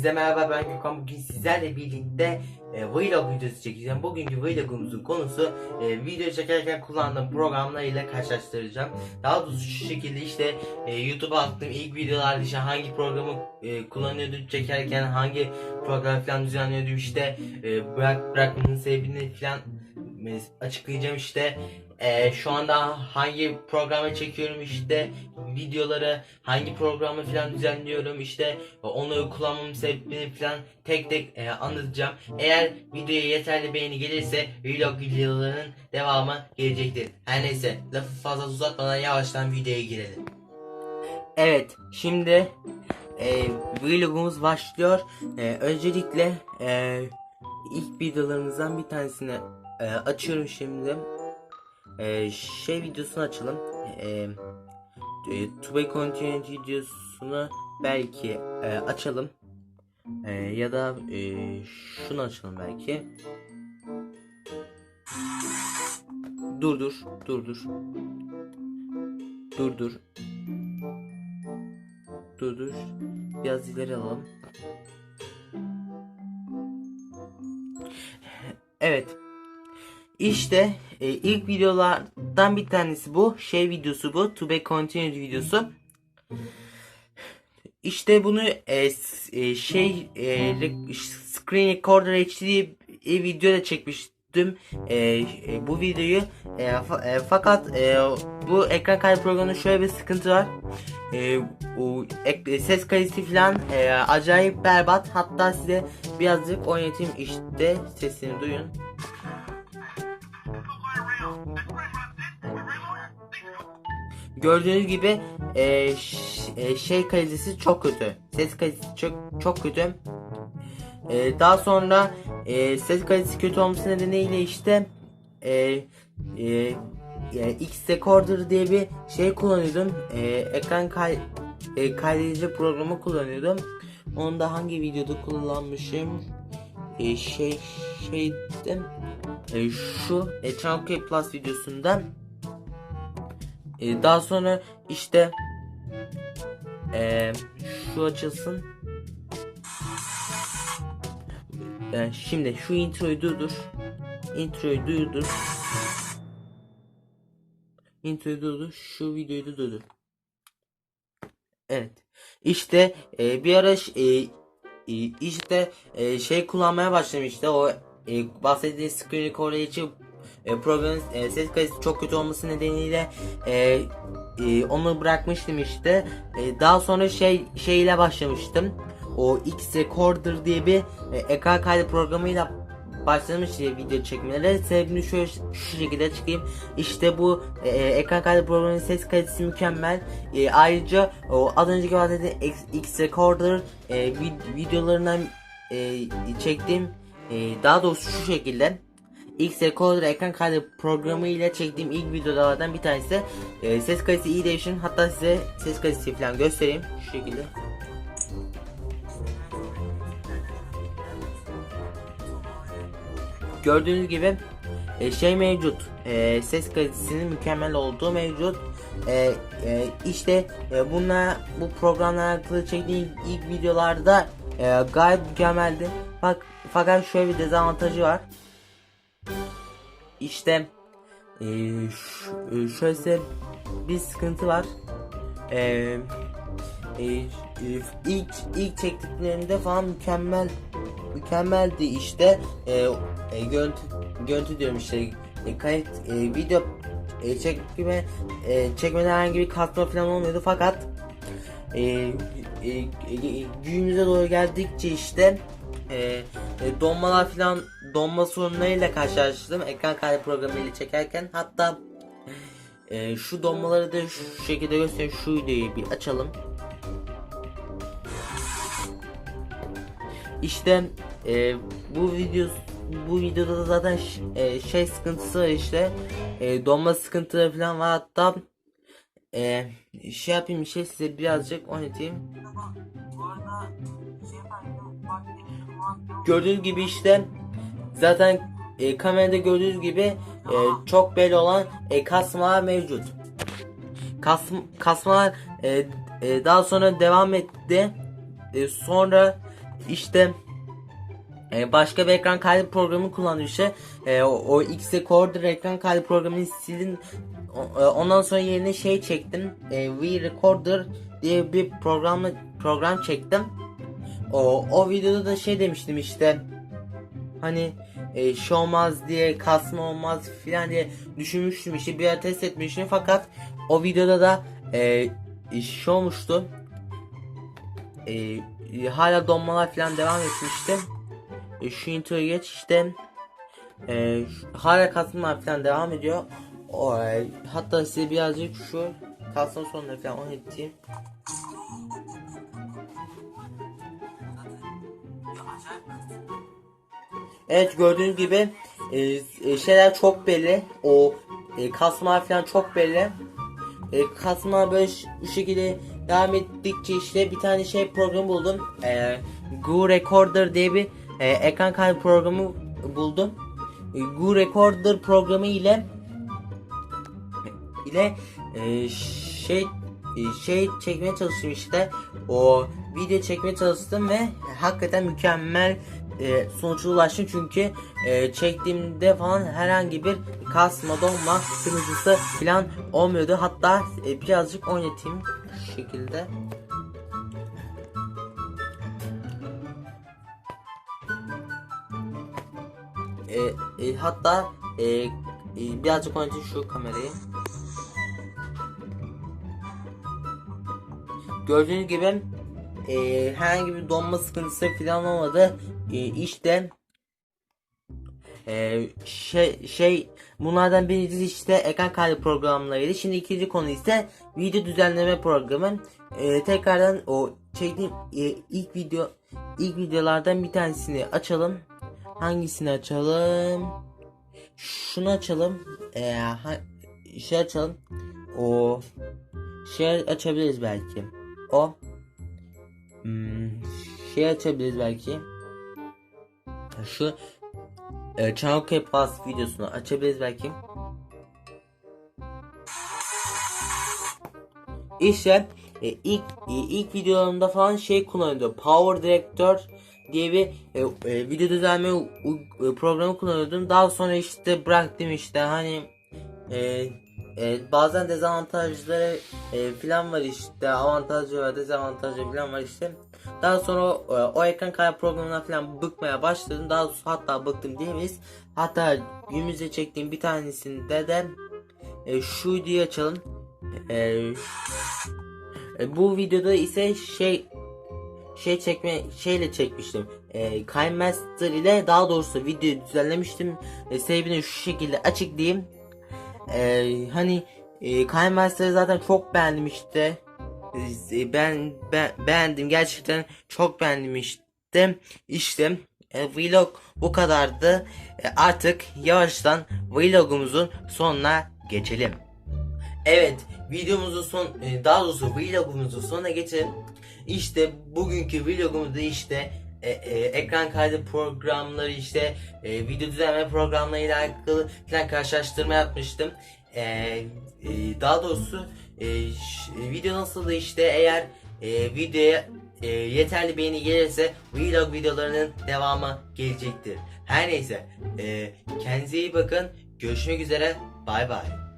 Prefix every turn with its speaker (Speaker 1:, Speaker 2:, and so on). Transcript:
Speaker 1: Hepinize merhaba ben Gökhan. Bugün sizlerle birlikte e, vlog videosu çekeceğim. Bugünkü vlogumuzun konusu e, video çekerken kullandığım programlar ile karşılaştıracağım. Daha doğrusu şu şekilde işte e, YouTube'a attığım ilk videolarda işte hangi programı e, kullanıyordum çekerken hangi program falan düzenliyordum işte e, bırak bırakmanın sebebini falan e, açıklayacağım işte. E, şu anda hangi programa çekiyorum işte videoları hangi programı falan düzenliyorum işte onu kullanmamın sebebini falan tek tek e, anlatacağım. Eğer videoya yeterli beğeni gelirse vlog videolarının devamı gelecektir. Her neyse lafı fazla uzatmadan yavaştan videoya girelim. Evet şimdi e, vlogumuz başlıyor. E, öncelikle e, ilk videolarımızdan bir tanesini e, açıyorum şimdi. E, şey videosunu açalım. E, e, To Be Continued videosunu belki e, açalım. E, ya da e, şunu açalım belki. Dur dur dur dur. Dur dur. Dur dur. Biraz ileri alalım. Evet. İşte e, ilk videolardan bir tanesi bu. Şey videosu bu. To be continued videosu. İşte bunu e, e, şey e, re- screen recorder HD e, video da çekmiştim. E, e, bu videoyu e, fa- e, fakat e, bu ekran kaydı programında şöyle bir sıkıntı var. E, o ek- e, ses kalitesi falan e, acayip berbat. Hatta size birazcık oynatayım işte sesini duyun. Gördüğünüz gibi e, e, şey kalitesi çok kötü. Ses kalitesi çok çok kötü. E, daha sonra e, ses kalitesi kötü olması nedeniyle işte e, e, e, X Recorder diye bir şey kullanıyordum. E, ekran kay e, kaydedici programı kullanıyordum. Onu da hangi videoda kullanmışım? E, şey şeyde e, şu e, K Plus videosundan ee, daha sonra işte eee, şu açılsın. Ee, şimdi şu introyu durdur. Introyu durdur. Introyu durdur. Şu videoyu da durdur. Evet. İşte e, bir ara e, e, işte e, şey kullanmaya başlamıştı. O e, bahsettiğim screen recorder için e, programın e, ses kalitesi çok kötü olması nedeniyle e, e, onu bırakmıştım işte. E, daha sonra şey şeyle başlamıştım. O X Recorder diye bir e, ekran kaydı programıyla başlamış diye video çekmelere. Sebebini şöyle şu şekilde çıkayım. İşte bu e, ekran kaydı programının ses kalitesi mükemmel. E, ayrıca o az önceki bahsettiğim X, X Recorder e, vid- videolarından e, çektiğim e, daha doğrusu şu şekilde X Recorder ekran kaydı programı ile çektiğim ilk videolardan bir tanesi. E, ses kalitesi iyi değişim. Hatta size ses kalitesi falan göstereyim. Şu şekilde. Gördüğünüz gibi e, şey mevcut. E, ses kalitesinin mükemmel olduğu mevcut. E, e, işte e, bunlar bu programla alakalı çektiğim ilk videolarda e, gayet mükemmeldi. Bak fakat şöyle bir dezavantajı var. İşte e, e, şöyle bir sıkıntı var. E, e, e, ilk ilk çektiklerinde falan mükemmel mükemmeldi işte. E, e, görüntü görüntü diyorum işte e, kayıt e, video e, çekme e, çekmede herhangi bir kasma falan olmuyordu fakat e, e, e, günümüze doğru geldikçe işte e, e, donmalar falan donma sorunlarıyla karşılaştım. Ekran kaydı programıyla çekerken. Hatta e, şu donmaları da şu şekilde göstereyim. Şu videoyu bir açalım. İşte e, bu video bu videoda da zaten e, şey sıkıntısı var işte. E, donma sıkıntıları falan var. Hatta e, şey yapayım şey size birazcık oynatayım. Gördüğünüz gibi işte zaten e, kamerada gördüğünüz gibi e, çok belli olan e, kasmalar mevcut. Kasm kasmalar e, e, daha sonra devam etti. E, sonra işte e, başka bir ekran kaydı programı kullanıyor işte. E, o, o X Recorder ekran kaydı programını silin. O- e, ondan sonra yerine şey çektim. E, V Recorder diye bir programla program çektim. O o videoda da şey demiştim işte. Hani e, şey olmaz diye kasma olmaz filan diye düşünmüştüm işte bir ara test etmiştim fakat o videoda da e, şey olmuştu. E, hala donmalar filan devam etmişti. E, şu introyu geç işte e, hala kasmalar falan devam ediyor. O, e, hatta size birazcık şu kasma sonları falan oynatayım. Evet gördüğünüz gibi e, e, şeyler çok belli. O e, kasmalar falan çok belli. E, kasma böyle bu şekilde devam ettikçe işte bir tane şey programı buldum. E, Go Recorder diye bir e, ekran kaydı programı buldum. E, Go Recorder programı ile ile e, şey e, şey çekmeye çalıştım işte. O video çekmeye çalıştım ve hakikaten mükemmel e, sonuçlara ulaştım çünkü e, çektiğimde falan herhangi bir kasma donma kırmızısı falan olmuyordu. Hatta e, birazcık oynatayım şu şekilde. E, e, hatta e, e, birazcık oynatayım şu kamerayı. Gördüğünüz gibi e, herhangi bir donma sıkıntısı falan olmadı e, işte ee, şey şey bunlardan birincisi işte ekran kaydı programlarıydı. Şimdi ikinci konu ise video düzenleme programı. Ee, tekrardan o çektiğim e, ilk video ilk videolardan bir tanesini açalım. Hangisini açalım? Şunu açalım. Ee, ha, şey açalım. O şey açabiliriz belki. O hmm, şey açabiliriz belki. Şu e, Channel Plus videosunu açabiliriz belki. İşte e, ilk e, ilk videolarımda falan şey kullanıyordu. Power Director diye bir e, e, video düzenleme e, programı kullanıyordum. Daha sonra işte bıraktım işte hani e, e, bazen dezavantajları e, falan var işte avantajı ve dezavantajı falan var işte. Daha sonra e, o ekran kaydı programına falan bıkmaya başladım. Daha doğrusu hatta bıktım diyemeyiz. Hatta günümüzde çektiğim bir tanesinde de e, şu videoyu açalım. E, e, bu videoda ise şey şey çekme şeyle çekmiştim. E, KineMaster ile daha doğrusu videoyu düzenlemiştim. E, sebebini şu şekilde açıklayayım. E, hani e, KineMaster'ı zaten çok beğendim işte. E, ben, ben beğendim gerçekten çok beğendim işte. İşte e, vlog bu kadardı. E, artık yavaştan vlogumuzun sonuna geçelim. Evet videomuzun son e, daha doğrusu vlogumuzun sonuna geçelim. İşte bugünkü vlogumuzda işte e, e, ekran kaydı programları işte e, video düzenleme programlarıyla alakalı falan karşılaştırma yapmıştım. E, e, daha doğrusu e, ş- video nasıldı işte eğer e, videoya e, yeterli beğeni gelirse vlog videolarının devamı gelecektir. Her neyse e, kendinize iyi bakın. Görüşmek üzere. Bay bay.